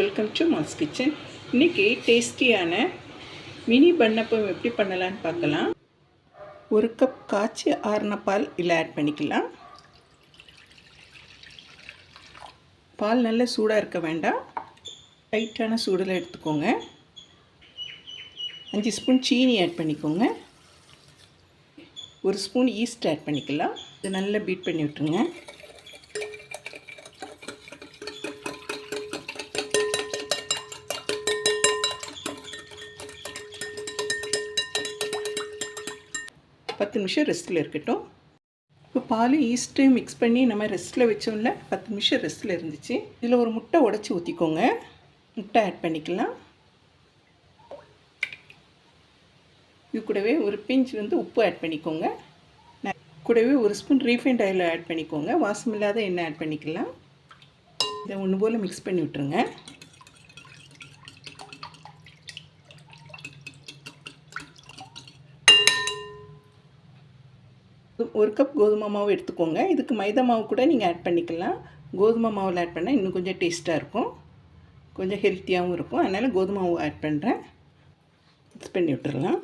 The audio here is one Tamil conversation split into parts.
வெல்கம் டு மாஸ் கிச்சன் இன்றைக்கி டேஸ்டியான மினி பண்ணப்பம் எப்படி பண்ணலான்னு பார்க்கலாம். ஒரு கப் காய்ச்சி ஆறின பால் இதில் ஆட் பண்ணிக்கலாம். பால் நல்ல சூடாக இருக்க வேண்டாம். லைட்டான சூடில் எடுத்துக்கோங்க. அஞ்சு ஸ்பூன் சீனி ஆட் பண்ணிக்கோங்க. ஒரு ஸ்பூன் ஈஸ்ட் ஆட் பண்ணிக்கலாம். இதை நல்லா பீட் பண்ணி விட்டுருங்க. பத்து நிமிஷம் ரெஸ்ட்டில் இருக்கட்டும். இப்போ பால் ஈஸ்ட்டு மிக்ஸ் பண்ணி நம்ம ரெஸ்ட்டில் வச்சோம்ல பத்து நிமிஷம் ரெஸ்ட்டில் இருந்துச்சு. இதில் ஒரு முட்டை உடச்சி ஊற்றிக்கோங்க முட்டை ஆட் பண்ணிக்கலாம். இது கூடவே ஒரு பிஞ்ச் வந்து உப்பு ஆட் பண்ணிக்கோங்க. கூடவே ஒரு ஸ்பூன் ரீஃபைண்ட் ஆயில் ஆட் பண்ணிக்கோங்க. வாசம் இல்லாத எண்ணெய் ஆட் பண்ணிக்கலாம். இதை ஒன்று போல் மிக்ஸ் பண்ணி விட்டுருங்க. ஒரு கப் கோதுமை மாவு எடுத்துக்கோங்க. இதுக்கு மைதா மாவு கூட நீங்கள் ஆட் பண்ணிக்கலாம். கோதுமை மாவில் ஆட் பண்ணால் இன்னும் கொஞ்சம் டேஸ்ட்டாக இருக்கும். கொஞ்சம் ஹெல்த்தியாகவும் இருக்கும். அதனால் கோதுமை மாவு ஆட் பண்ணுறேன் மிக்ஸ் பண்ணி விட்டுறலாம்.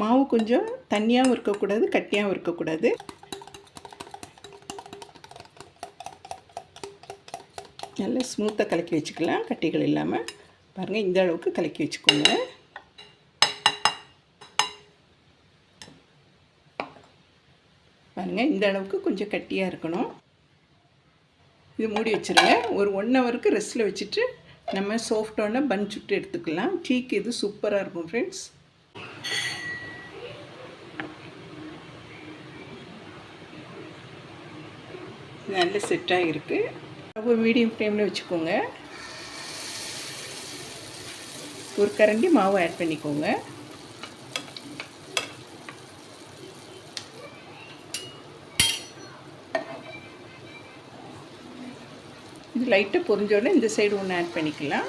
மாவு கொஞ்சம் தண்ணியாகவும் இருக்கக்கூடாது கட்டியாகவும் இருக்கக்கூடாது. நல்லா ஸ்மூத்தாக கலக்கி வச்சுக்கலாம். கட்டிகள் இல்லாமல் பாருங்கள் இந்த அளவுக்கு கலக்கி வச்சுக்கோங்க. பாருங்கள் இந்த அளவுக்கு கொஞ்சம் கட்டியாக இருக்கணும். இது மூடி வச்சுருங்க. ஒரு ஒன் ஹவருக்கு ரெஸ்ட்டில் வச்சுட்டு நம்ம சாஃப்டான பன் சுட்டு எடுத்துக்கலாம். டீக்கு இது சூப்பராக இருக்கும் ஃப்ரெண்ட்ஸ் நல்ல செட்டாக இருக்குது ரொம்ப மீடியம் ஃப்ளேமில் வச்சுக்கோங்க. ஒரு கரண்டி மாவு ஆட் பண்ணிக்கோங்க. இது லைட்டாக பொரிஞ்சோடனே இந்த சைடு ஒன்று ஆட் பண்ணிக்கலாம்.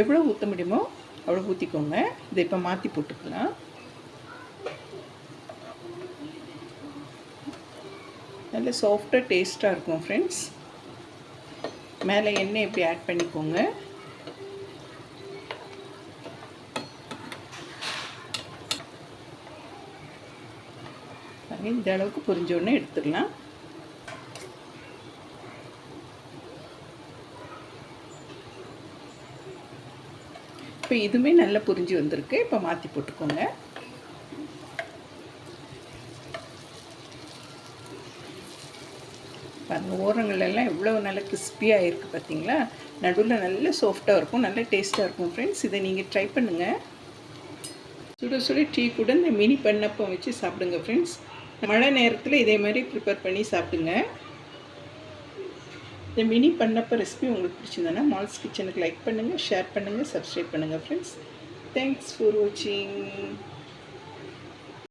எவ்வளோ ஊற்ற முடியுமோ அவ்வளோ ஊற்றிக்கோங்க இதை இப்போ மாற்றி போட்டுக்கலாம். நல்ல சாஃப்டாக டேஸ்ட்டாக இருக்கும் ஃப்ரெண்ட்ஸ் மேலே எண்ணெய் இப்படி ஆட் பண்ணிக்கோங்க. இந்த அளவுக்கு புரிஞ்சோடனே எடுத்துடலாம் இப்போ இதுவுமே நல்லா புரிஞ்சு வந்திருக்கு. இப்போ மாற்றி போட்டுக்கோங்க. பாருங்கள் ஓரங்களெல்லாம் எவ்வளோ நல்லா கிறிஸ்பியாக இருக்குது பார்த்தீங்களா நடுவில் நல்ல சாஃப்டாக இருக்கும் நல்ல டேஸ்ட்டாக இருக்கும் ஃப்ரெண்ட்ஸ் இதை நீங்கள் ட்ரை பண்ணுங்கள் சுட சுட டீ கூட இந்த மினி பண்ணப்பம் வச்சு சாப்பிடுங்க ஃப்ரெண்ட்ஸ் மழை நேரத்தில் இதே மாதிரி ப்ரிப்பேர் பண்ணி சாப்பிடுங்க. இந்த மினி பண்ணப்ப ரெசிபி உங்களுக்கு பிடிச்சிருந்தேன்னா மால்ஸ் கிச்சனுக்கு லைக் பண்ணுங்கள் ஷேர் பண்ணுங்கள் சப்ஸ்கிரைப் பண்ணுங்கள் ஃப்ரெண்ட்ஸ் தேங்க்ஸ் ஃபார் வாட்சிங்